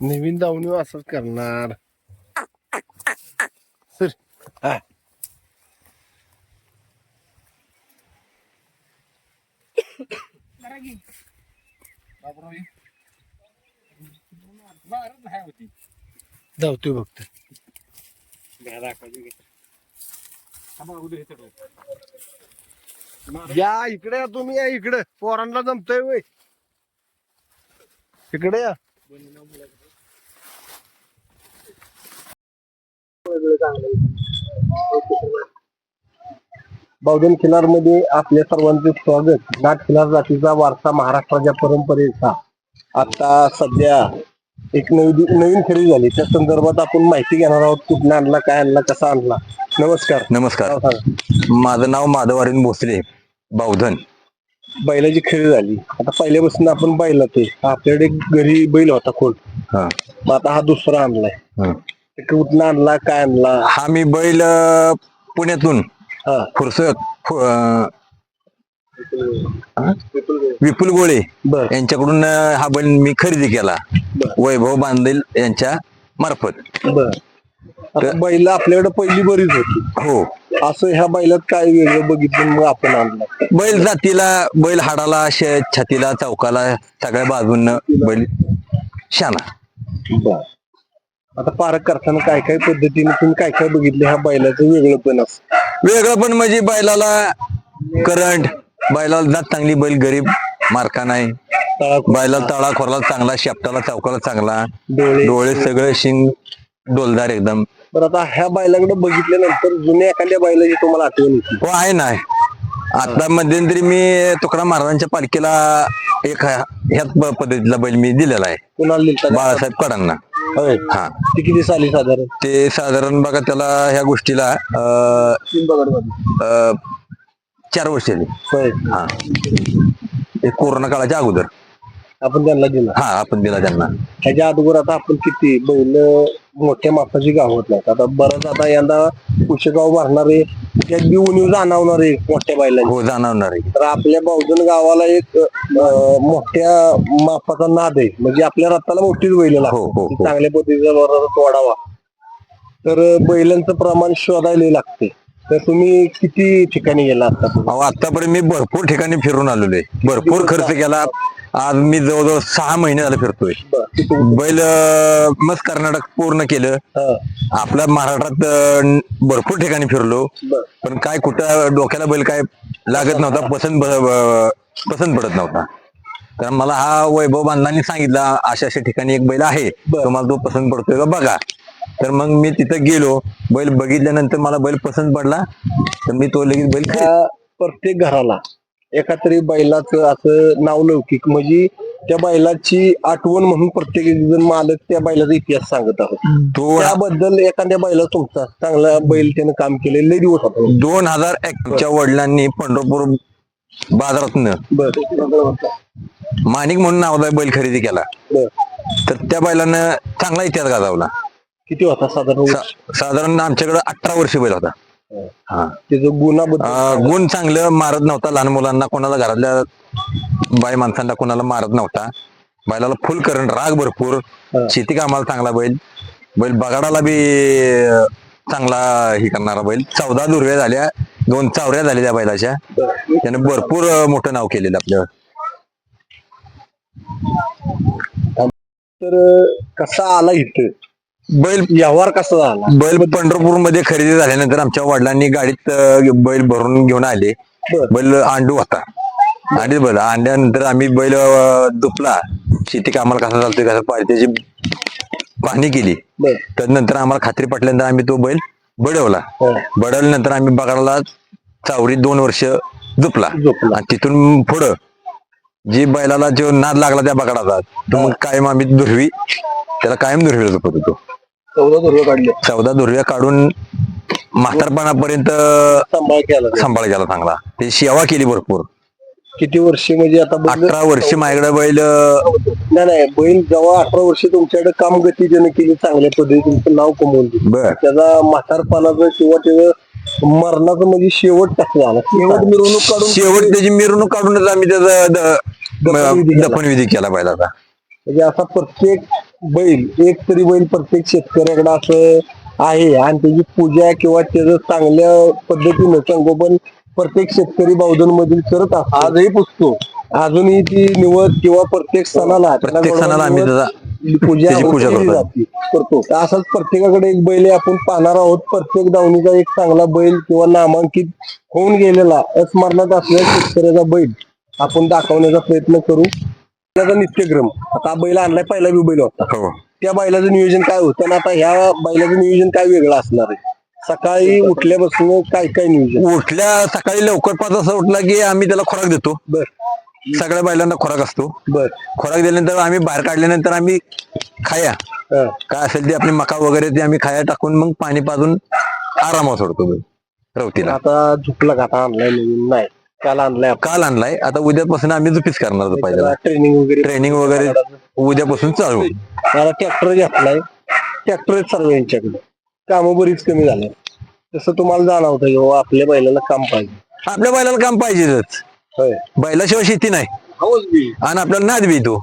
नवीन दावणी असंच करणार धावतोय या इकडे या तुम्ही या इकडे पोरांना जमतोय इकडे या बहुजन खिलारमध्ये आपल्या सर्वांचे स्वागत. नाट खिलार जातीचा वारसा महाराष्ट्राच्या परंपरेचा. आता सध्या एक नवी नवीन खरेदी झाली. त्या संदर्भात आपण माहिती घेणार आहोत कुठनं आणला काय आणला कसा आणला. नमस्कार. नमस्कार. माझं नाव माधव भोसले बावधन बैलाची खरेदी झाली. आता पहिल्यापासून आपण बैल ते आपल्याकडे घरी बैल होता कोण मग आता हा दुसरा आणलाय. कुठनं आणला काय आणला? हा मी बैल अं, पुण्यातून. हा. फुरसत फु- अं, विपुल गोळे बर. यांच्याकडून अं, हा बैल मी खरेदी केला. बर. वैभव बांधेल यांच्या मार्फत. बर. आता बैल आपल्याकडे पहिली बरीच होती. हो. असं ह्या बैलात काय वेगळं बघितलं मग आपण आणलं? बैल जातीला बैल हाडाला शे- छातीला चौकाला सगळ्या बाजून बैल शाना. बर. आता पारख करताना काय काय पद्धतीने तुम्ही काय काय बघितलं? ह्या बैलाचं वेगळं पण असं. वेगळं पण म्हणजे बैलाला करंट बैलाला जात चांगली बैल गरीब मार्का नाही. बैलाला तळा खोरला चांगला शेपटाला चौकाला चांगला. डोळे. डोळे सगळे शिंग डोलदार एकदम. तर आता ह्या बैलाकडे बघितल्यानंतर जुन्या एखाद्या बैलाची तुम्हाला आठवण येते? हो आहे ना आता मध्यंतरी मी तुकाराम महाराजांच्या पालखीला एक ह्याच पद्धतीला बैल मी दिलेला आहे. कुणाला दिलता? बाळासाहेब कडांना. होय. हा. ती किती साली साधारण? ते साधारण बघा त्याला ह्या गोष्टीला अं, अं, चार वर्ष झाली. होय. हा. हे कोरोना काळाच्या अगोदर. आपण त्यांना दिला. हा आपण दिला त्यांना. ह्याच्या अगोदर आता आपण किती? बैल मोठ्या मापाची गावत नाहीत. आता बरंच आता यंदा कुशेगाव भरणारे त्यात बी उणीव जाणवणारे मोठ्या बैलांची. हो जाणवणार. आहे तर आपल्या बहुजन गावाला एक अं, मोठ्या मापाचा नाद आहे. म्हणजे आपल्या रथाला मोठीच बैल हो, हो, लागते हो. चांगल्या पद्धतीचा रथ वाढावा. तर बैलांचं प्रमाण शोधायला लागते. तर तुम्ही किती ठिकाणी गेला आता अहो आतापर्यंत मी भरपूर ठिकाणी फिरून आलेलो आहे. भरपूर खर्च केला. आज मी जवळजवळ सहा महिने झाले फिरतोय. बैल अं, मस्त कर्नाटक पूर्ण केलं. आपल्या महाराष्ट्रात अं, भरपूर ठिकाणी फिरलो. पण काय कुठं डोक्याला बैल काय लागत नव्हता पसंत ब- ब- पसंत पडत नव्हता. तर मला हा वैभव बांधलांनी सांगितला अशा अशा ठिकाणी एक बैल आहे. तुम्हाला तो पसंत पडतोय का बघा. तर मग मी तिथं गेलो. बैल बघितल्यानंतर मला बैल पसंत पडला. तर मी तो लगेच बैल खरेदी प्रत्येक घराला. एका तरी बैलाचं असं नावलौकिक म्हणजे त्या बैलाची आठवण म्हणून प्रत्येक जण मालक त्या बैलाचा इतिहास सांगत आहोत. त्याबद्दल एखाद्या बैला तुमचा चांगला बैल त्यानं काम केले लय दिवस होता. दोन हजार एकच्या वडिलांनी पंढरपूर बाजारातनं बर. माणिक म्हणून नावाचा बैल खरेदी केला. बर. तर त्या बैलानं चांगला इतिहास गाजवला. किती होता साधारण? सा- साधारण आमच्याकडे अठरा वर्ष बैल होता. हा. त्याचं गुण चांगलं मारत नव्हता. लहान मुलांना कोणाला घरातल्या बाई माणसांना कोणाला मारत नव्हता. बैलाला फुल करंट राग भरपूर. शेती कामाला चांगला बैल. बैल बगाडाला बी चांगला हे करणारा बैल. चौदा दुर्व्या झाल्या. दोन चावऱ्या झाल्या त्या बैलाच्या. त्याने भरपूर मोठं नाव केलेलं आपलं. तर कसा आला इथं? बैल व्यवहार कसा झाला? बैल पंढरपूरमध्ये खरेदी झाल्यानंतर आमच्या वडिलांनी गाडीत अं, बैल भरून घेऊन आले. बर. बैल अंडू होता. आणि बैल अंड्यानंतर आम्ही बैल अं, दुपला. शेती कामाला कसा चालतोय कसं पाहिजे त्याची पाहणी केली. बर. त्यानंतर आम्हाला खात्री पटल्यानंतर आम्ही तो बैल बडवला. हा. बडवल्यानंतर आम्ही बघायला चावरी दोन वर्ष झोपला झोपला. आणि तिथून पुढं जी बैलाला जो नाद लागला त्या बगाडाचा तो मग कायम आम्ही दुर्वी त्याला कायम दुर्वीला झोपत होतो. चौदा दुर्व काढले. चौदा दुर्व्या काढून म्हातारपणापर्यंत सांभाळ केला सांभाळ केला चांगला. ते सेवा केली भरपूर. किती वर्ष म्हणजे आता बैल- अठरा वर्ष माझ्याकडे बैल नाही नाही बैल जेव्हा अठरा वर्ष तुमच्याकडे काम गती ज्याने केली चांगल्या पद्धतीने तुमचं नाव कमवून दिलं. बर. त्याचा म्हातारपणाचं किंवा त्याचं मरणाचं म्हणजे शेवट कसं झाला? शेवट मिरवणूक काढून शेवट त्याची मिरवणूक काढूनच आम्ही त्याचा द- दफनविधी केला. दफनविधी केला बैलाचा. म्हणजे असा प्रत्येक बैल एक तरी बैल प्रत्येक शेतकऱ्याकडे असं आहे. आणि त्याची पूजा किंवा त्याचं चांगल्या पद्धतीनं संगोपन प्रत्येक शेतकरी बावधन मधील करत असतो. आजही पुसतो. अजूनही ती निवड किंवा प्रत्येक सणाला त्याला प्रत्येक सणाला आम्ही निवद, त्याचा पूजा त्याची पूजा केली करतो. जाते, करतो. तर असाच प्रत्येकाकडे एक बैल आहे आपण पाहणार आहोत. प्रत्येक दावणीचा एक चांगला बैल किंवा नामांकित होऊन गेलेला अस्मरणात असलेला शेतकऱ्याचा बैल आपण दाखवण्याचा प्रयत्न करू. त्याचा नित्यक्रम. आता बैल आणलाय पहिला बी बैल होता. हो. त्या बैलाचं नियोजन काय होतं? आणि आता ह्या बैलाचं नियोजन काय वेगळं असणार आहे? सकाळी उठल्यापासून काय काय नियोजन? उठल्या सकाळी लवकर पाच वाजता उठला की आम्ही त्याला खोराक देतो. बर. सगळ्या बैलांना खोराक असतो. बर. खोराक दिल्यानंतर आम्ही बाहेर काढल्यानंतर आम्ही खाया. हा. काय असेल ते आपली मका वगैरे ते आम्ही खाया टाकून मग पाणी पाजून आरामात सोडतो रवतीला. आता झुकला का? आता आणलाय नवीन. नाही. काल आणलाय काल आणलाय. आता उद्यापासून आम्ही जुपीच करणार पहिल्याला ट्रेनिंग वगैरे ट्रेनिंग वगैरे उद्यापासून चालू. मला ट्रॅक्टर घेतलाय. ट्रॅक्टर सर्व यांच्याकडे. कामं बरीच कमी झाले तसं तुम्हाला जाणवतं की बाबा आपल्या बैलाला काम पाहिजे. आपल्या बैलाला काम पाहिजेच. बैलाशिवाय शेती नाही. आणि आपल्याला नाद बी तो.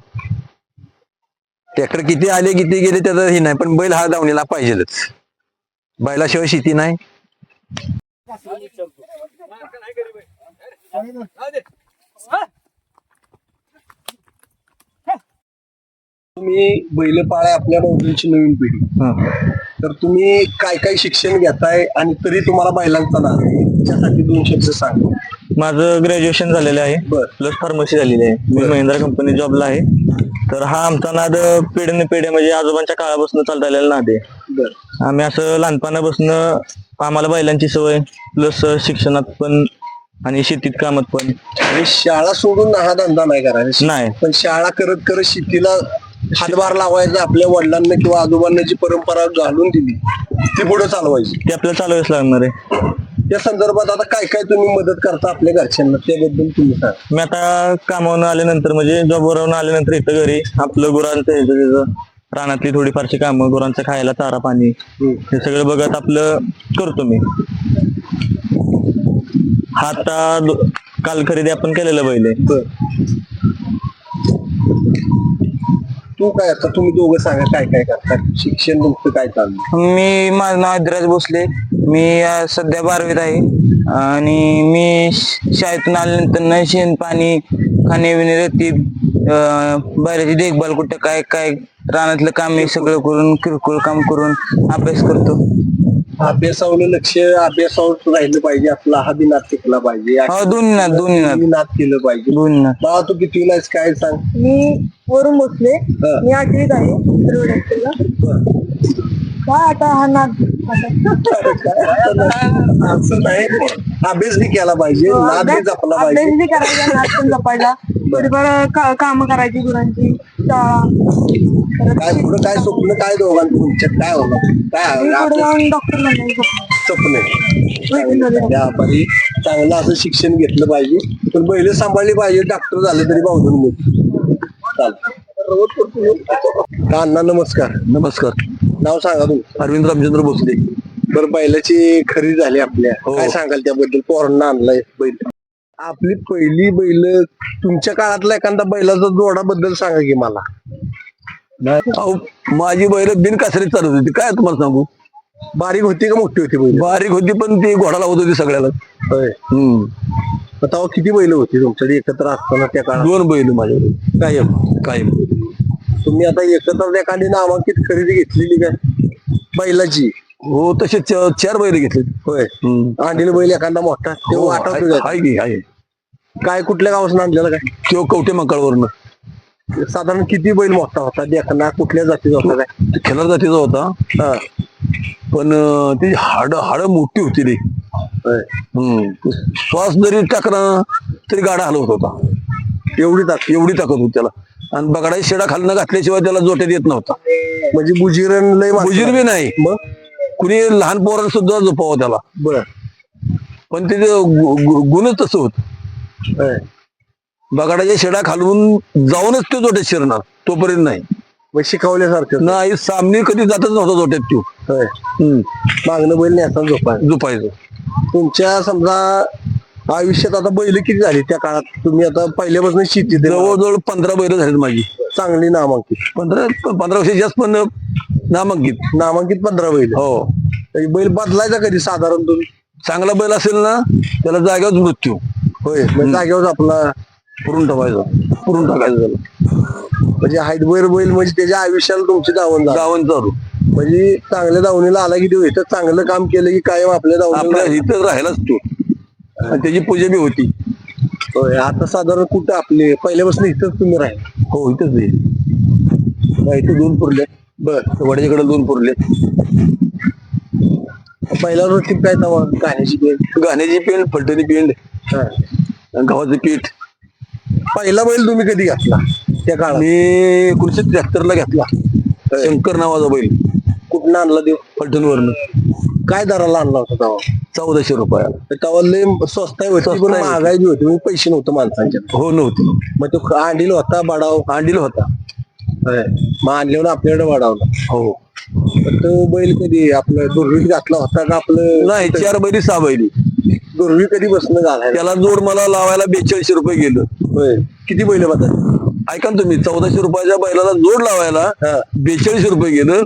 ट्रॅक्टर किती आले किती गेले त्याचं हे नाही पण बैल हा दावणीला पाहिजेच बैलाशिवाय शेती नाही. तुम्ही बैल पाळाय आपल्या बौद्धीची नवीन पिढी. तर तुम्ही काय काय शिक्षण घेताय आणि तरी तुम्हाला बैलांचा नाद आहे. त्याच्यासाठी दोन शब्द सांगा. माझं ग्रॅज्युएशन झालेलं आहे. प्लस फार्मसी झालेली आहे. मी महिंद्रा कंपनी जॉबला आहे. तर हा आमचा नाद पिढीने पिढ्या म्हणजे आजोबांच्या काळापासून चालत आलेला नाद आहे. आम्ही असं लहानपणापासून आम्हाला बैलांची सवय प्लस शिक्षणात पण आणि शेतीत कामात पण. म्हणजे शाळा सोडून हा धंदा नाही करायचा. नाही. पण शाळा करत करत शेतीला हातभार लावायचा आपल्या वडिलांना किंवा आजोबांना जी परंपरा घालून दिली ती पुढे चालवायची. ते आपल्याला चालवायच लागणार आहे. त्या संदर्भात आता काय काय तुम्ही मदत करता आपल्या घरच्यांना त्याबद्दल तुम्ही सांगा. मी आता कामावरून आल्यानंतर म्हणजे जॉबवरून आल्यानंतर इथं घरी आपलं गुरांचं ह्याचं त्याचं रानातली थोडीफारशी कामं गुरांचं खायला चारा पाणी हे सगळं बघत आपलं करतो मी. हा आता काल खरेदी आपण केलेलं बैल आहे बर. तू काय आता तुम्ही दोघं सांगा काय काय करता? शिक्षण तुमचं काय चाललं मी माझं नाव धीरज भोसले. मी अं, सध्या बारावीत आहे. आणि मी श- शाळेतून आल्यानंतर न शेण पाणी खाणे बिणे रेती अं, बैलाची देखभाल कुठं काय काय रानातलं काम हे सगळं करून किरकोळ काम करून अभ्यास करतो. अभ्यासावर लक्ष अभ्यासावर राहिलं पाहिजे. आपला हा बी नाद टिकला पाहिजे. हो दोन्ही दोन्ही नाद केलं पाहिजे. दोन्ही ना. बाळा तू किती नाहीस काय सांग? मी वरून बसले. हा. मी आठवीत आहे. रोड. काय आता हा नाद असं नाही. अभ्यास बी केला पाहिजे. नाद बी जपला पाहिजे. बी करायचा नाद पण जपायला. थोडीफार काम करायची गुरांची. शाळा काय पुढे काय स्वप्न काय दोघांचं तुमच्यात? काय होणार काय मी पुढे आपलं जाऊन डॉक्टर बनायचं स्वप्न. व्यापारी चांगलं असं शिक्षण घेतलं पाहिजे. पण पहिले सांभाळली पाहिजे. डॉक्टर झाले तरी बावधून चालतं अण्णा नमस्कार. नमस्कार. नाव सांगा तुमचं. अरविंद रामचंद्र भोसले. बरं बैलाची खरेदी झाली आपल्या. हो. काय सांगाल त्याबद्दल? पोरांना आणलाय बैल. आपली पहिली बैल तुमच्या काळातला एखादा बैलाचा जोडा बद्दल सांगा की मला. अहो माझी बैल बिनकासरीत चालत होती. काय तुम्हाला सांगू? बारीक होती का मोठी होती बैल? बारीक होती पण ती घोडा लावत होती सगळ्याला. होय. हम्म. तेव्हा किती बैल होती तुमच्याकडे एकत्र असताना त्या काळात? दोन बैल माझ्याकडे. कायम. कायम. तुम्ही आता एकत्र एखादी नामांकित खरेदी घेतलेली काय बैलाची. हो तसे च- चार बैल घेतले. होय. आणलेला बैल एखादा मोठा हो, तेव्हा आठवतो आहे का? आहे की, आहे काय कुठल्या गावासून आणलेला काय? तो कवटे मंकाळवरनं. साधारण किती बैल मोठा होता? देखना कुठल्या जातीचा होता काय? ते खिलार जातीचा होता. हा. पण अं, ती हाड हाड मोठी होती रे होय. हम्म. श्वास जरी टाकला तरी गाडा हलवत होता. एवढी ताकद. एवढी ताकद होती त्याला. आणि बगडाची शेडा खालनं घातल्याशिवाय त्याला जोट्यात येत नव्हता. म्हणजे बुजिरण लय माणसं- बुजीर बी नाही. मग? कुणी लहान पोरांना सुद्धा झोपावं त्याला. बर. पण त्याचे गुणच तसं होत. बगाडाच्या शेडा खालून जाऊनच तो जोट्यात शिरणार तोपर्यंत नाही. शिकवल्यासारखं. नाही सामने कधी जातच नव्हता जोट्यात तो. मागणं बैल न्यासा झोपाय झोपायचं. तुमच्या समजा आयुष्यात आता बैल किती झाली त्या काळात? तुम्ही आता पहिल्यापासून शेती जवळजवळ पंधरा बैल झालीत माझी. चांगली नामांकित. पंधरा पंधरा वर्ष जास्त पण नामांकित. नामांकित पंधरा बैल. हो. तरी बैल बदलायचा कधी साधारण तुम्ही? चांगला बैल असेल ना त्याला जागेवर मृत्यू. होय म्हणजे जागेवर आपला पुरून टाकायचं पुरून टाकायचं त्याला. म्हणजे हाईट बैल बैल म्हणजे त्याच्या आयुष्याला तुमची दावण झाली. गावन चालू. म्हणजे चांगल्या दावणीला आला की तो इथं चांगलं काम केलं की कायम आपल्या दावणीला इथं राहिलाच तो. त्याची पूजा बी होती. होय आता साधारण कुठं आपले? पहिल्यापासून इथंच तुम्ही राहील हो इथंच आहे. इथे दोन पुरले. बर वड्याच्याकडे दोन पुरले. पहिल्या रोटी काय तवा गाण्याची वेळ गाण्याची पेंड फलटणी पेंड गव्हाचं पीठ पहिला बैल तुम्ही कधी घातला? त्या काळात? मी एकोणीशे त्र्याहत्तर ला घेतला शंकर नावाचा बैल. कुठं आणला देव फलटणवरनं. काय दराला आणला होता तवा चौदाशे रुपयाला तेव्हा लय स्वस्ताई होती स्वस्ताई पण होती. महागाई बी होती म्हणजे पैसे नव्हते माणसांच्या हो नव्हती. मग तो अंडील होता बाडाव अंडील होता. होय. मग आणल्यावर आपल्याकडे वाढवला हो. पण तो बैल कधी आपलं दुर्वीत घातला होता का आपलं? नाही चार बैली सहा बैली. दुर्वी कधी बसणं घालायला? त्याला जोड मला लावायला बेचाळीसशे रुपये गेलं. होय. किती बैल बघा? ऐका ना तुम्ही चौदाशे रुपयाच्या बैलाला जोड लावायला हा. बेचाळीसशे रुपये गेलं.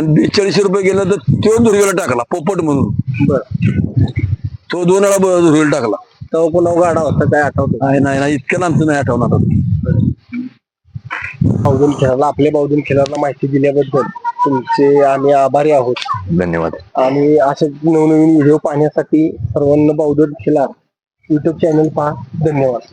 आणि बेचाळीसशे रुपये गेलं तर तो दुर्गेला टाकला पोपट म्हणून. बर. तो दोन वेळा दुर्गेला टाकला. तेव्हा पुन्हा गाडा होता काय आठवतो नाही नाही नाही इतक्या लांबचं नाही आठवणार बावधून खेळाला आपल्या बावधून खेळाला माहिती दिल्याबद्दल तुमचे आम्ही आभारी आहोत. धन्यवाद. आणि असे नवनवीन व्हिडिओ पाहण्यासाठी सर्वांना बावधून खेळा. युट्यूब चॅनल पहा. धन्यवाद.